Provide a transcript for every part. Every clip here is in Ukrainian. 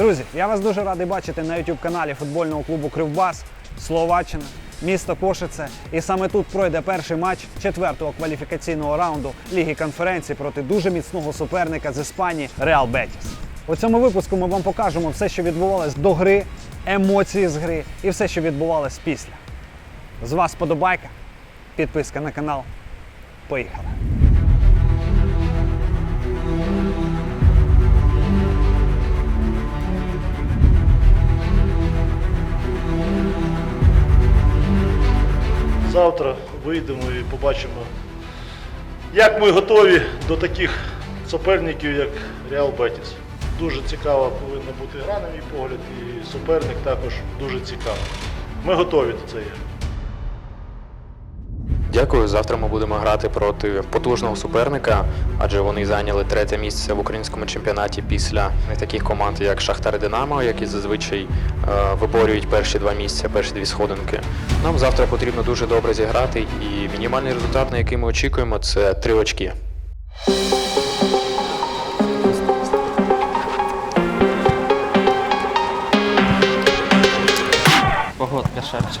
Друзі, я вас дуже радий бачити на youtube каналі футбольного клубу Кривбас, Словаччина, місто Кошице. І саме тут пройде перший матч четвертого кваліфікаційного раунду Ліги конференції проти дуже міцного суперника з Іспанії Реал Бетіс. У цьому випуску ми вам покажемо все, що відбувалось до гри, емоції з гри і все, що відбувалось після. З вас подобайка, підписка на канал. Поїхали! Завтра вийдемо і побачимо, як ми готові до таких суперників, як Реал Бетіс. Дуже цікава повинна бути гра, на мій погляд, і суперник також дуже цікавий. Ми готові до цієї. Дякую. Завтра ми будемо грати проти потужного суперника, адже вони зайняли третє місце в українському чемпіонаті після таких команд, як Шахтар Динамо, які зазвичай е, виборюють перші два місця, перші дві сходинки. Нам завтра потрібно дуже добре зіграти, і мінімальний результат, на який ми очікуємо, це три очки. Погодка шепче.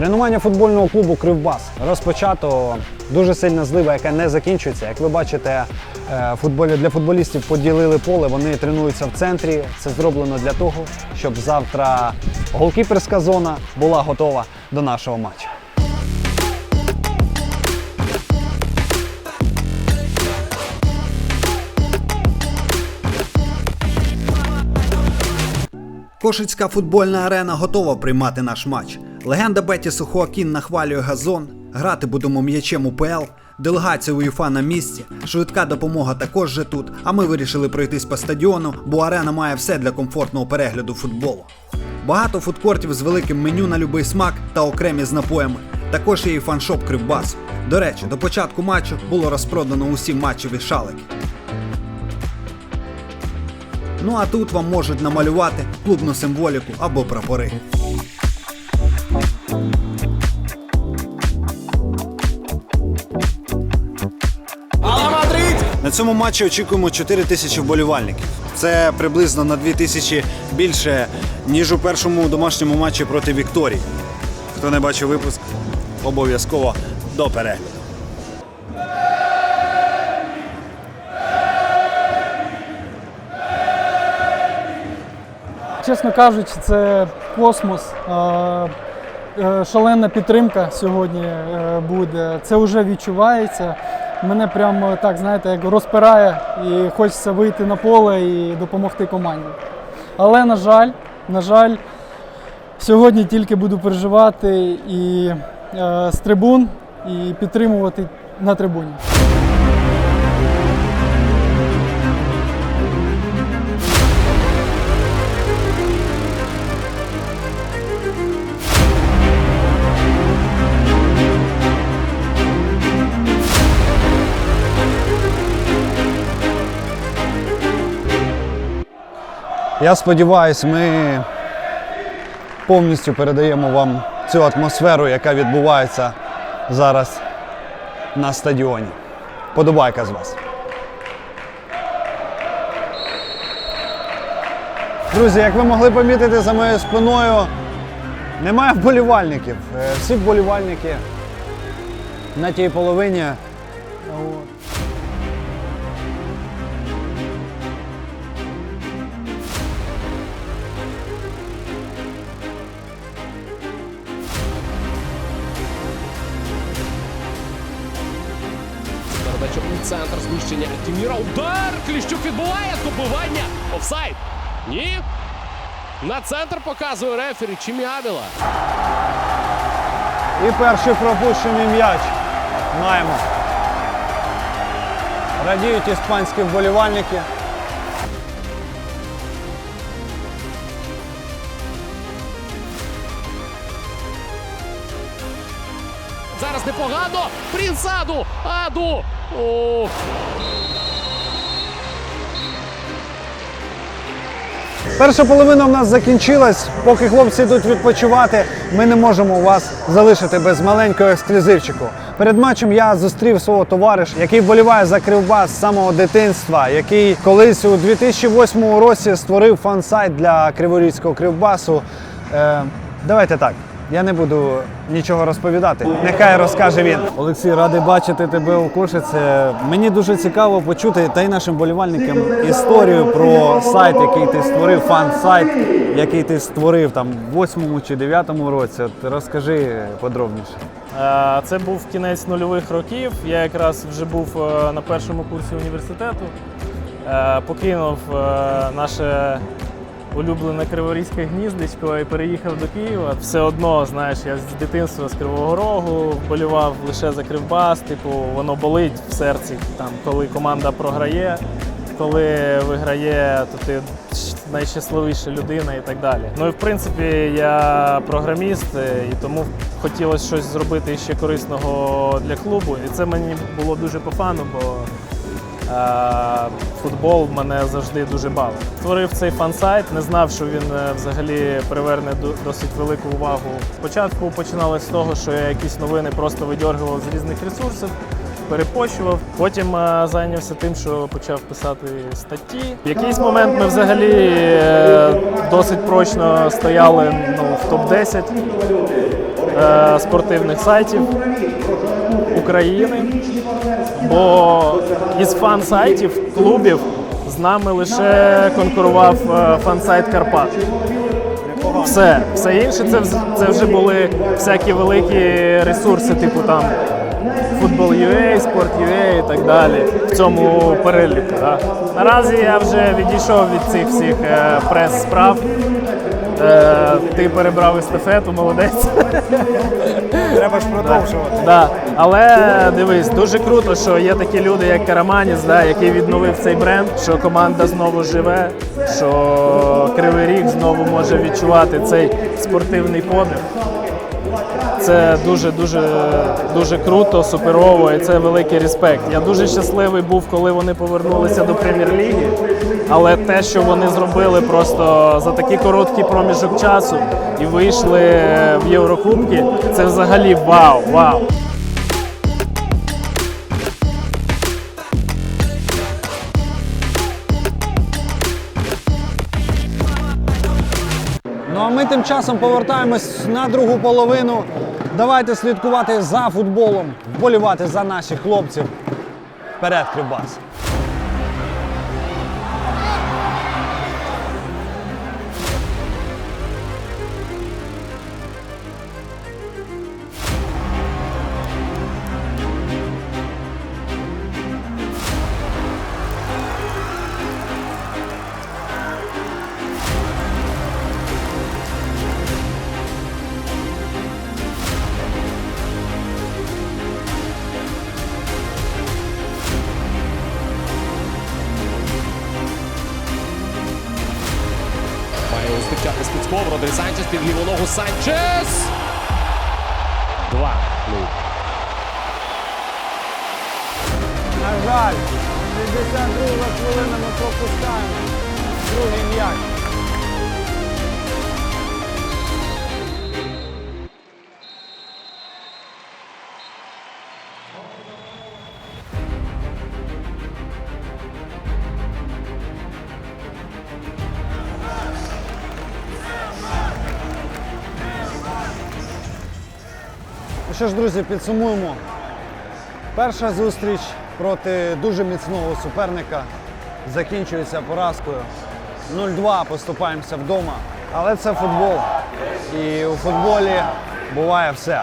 Тренування футбольного клубу Кривбас розпочато дуже сильна злива, яка не закінчується. Як ви бачите, е, футболі для футболістів поділили поле, вони тренуються в центрі. Це зроблено для того, щоб завтра голкіперська зона була готова до нашого матчу. Кошицька футбольна арена готова приймати наш матч. Легенда Бетісу Хоакін нахвалює газон. Грати будемо м'ячем УПЛ. Делегація УЄФА на місці. Швидка допомога також же тут. А ми вирішили пройтись по стадіону, бо арена має все для комфортного перегляду футболу. Багато фудкортів з великим меню на любий смак та окремі з напоями. Також є і фаншоп Кривбас. До речі, до початку матчу було розпродано усі матчеві шалики. Ну а тут вам можуть намалювати клубну символіку або прапори. На цьому матчі очікуємо 4 тисячі вболівальників. Це приблизно на 2 тисячі більше, ніж у першому домашньому матчі проти Вікторії. Хто не бачив випуск, обов'язково до перегляду. Чесно кажучи, це космос. Е, Шалена підтримка сьогодні е, буде. Це вже відчувається. Мене прямо так, знаєте, як розпирає і хочеться вийти на поле і допомогти команді. Але, на жаль, на жаль, сьогодні тільки буду переживати і е, з трибун, і підтримувати на трибуні. Я сподіваюся, ми повністю передаємо вам цю атмосферу, яка відбувається зараз на стадіоні. Подобайка з вас. Друзі, як ви могли помітити за моєю спиною, немає вболівальників. Е, Всі вболівальники на тій половині. Центр зміщення Тіміра. Удар! Кліщук відбуває добивання. Офсайд. Ні. На центр показує рефері Чіміабіла. І перший пропущений м'яч маємо. Радіють іспанські вболівальники. зараз непогано. Прінсаду. Аду. О, Перша половина в нас закінчилась. Поки хлопці йдуть відпочивати, ми не можемо вас залишити без маленького ексклюзивчику. Перед матчем я зустрів свого товариша, який вболіває за Кривбас з самого дитинства, який колись у 2008 році створив фан-сайт для Криворізького Кривбасу. Е, давайте так. Я не буду нічого розповідати. Нехай розкаже він. Олексій, радий бачити тебе у Кошиці. Мені дуже цікаво почути та й нашим болівальникам історію про сайт, який ти створив, фан-сайт, який ти створив там в 8 чи 9 році. От розкажи подробніше. Е, Це був кінець нульових років. Я якраз вже був е, на першому курсі університету. Е, Покинув наше улюблене Криворізьке гніздечко і переїхав до Києва. Все одно, знаєш, я з дитинства з Кривого Рогу вболівав лише за Кривбас. Типу, воно болить в серці, там, коли команда програє. Коли виграє, то ти найщасливіша людина і так далі. Ну і в принципі я програміст, е, і тому хотілося щось зробити ще корисного для клубу. І це мені було дуже по фану, бо футбол мене завжди дуже бавив. Створив цей фан-сайт, не знав, що він е, взагалі приверне до- досить велику увагу. Спочатку починалося з того, що я якісь новини просто видьоргував з різних ресурсів перепощував. Потім е, зайнявся тим, що почав писати статті. В якийсь момент ми взагалі е, досить прочно стояли ну, в топ-10 е, спортивних сайтів України. Бо із фан-сайтів клубів з нами лише конкурував е, фан-сайт Карпат. Все, все інше це, це вже були всякі великі ресурси, типу там Футбол.ua, Sport.ua і так далі в цьому переліку. Да. Наразі я вже відійшов від цих всіх е, прес-справ. Е, ти перебрав естафету, молодець. Треба ж продовжувати. Да. Але дивись, дуже круто, що є такі люди, як Караманіс, да, який відновив цей бренд, що команда знову живе, що Кривий Ріг знову може відчувати цей спортивний подих. Це дуже дуже дуже круто, суперово, і це великий респект. Я дуже щасливий був, коли вони повернулися до прем'єр-ліги. Але те, що вони зробили просто за такий короткий проміжок часу і вийшли в Єврокубки, це взагалі вау, вау. Ну а ми тим часом повертаємось на другу половину. Давайте слідкувати за футболом, вболівати за наших хлопців. Вперед, Кривбас! Спицьков. Санчес під ліву ногу Санчес. Два. На жаль, 62 хвилина ми пропускаємо. Другий м'яч. Що ж, друзі, підсумуємо. Перша зустріч проти дуже міцного суперника закінчується поразкою. 0-2 поступаємося вдома. Але це футбол. І у футболі буває все.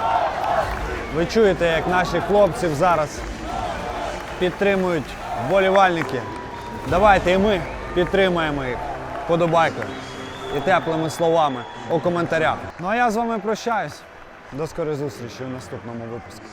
Ви чуєте, як наші хлопців зараз підтримують вболівальники. Давайте і ми підтримаємо їх подобайкою і теплими словами у коментарях. Ну а я з вами прощаюсь. До скорої зустрічі у наступному випуску.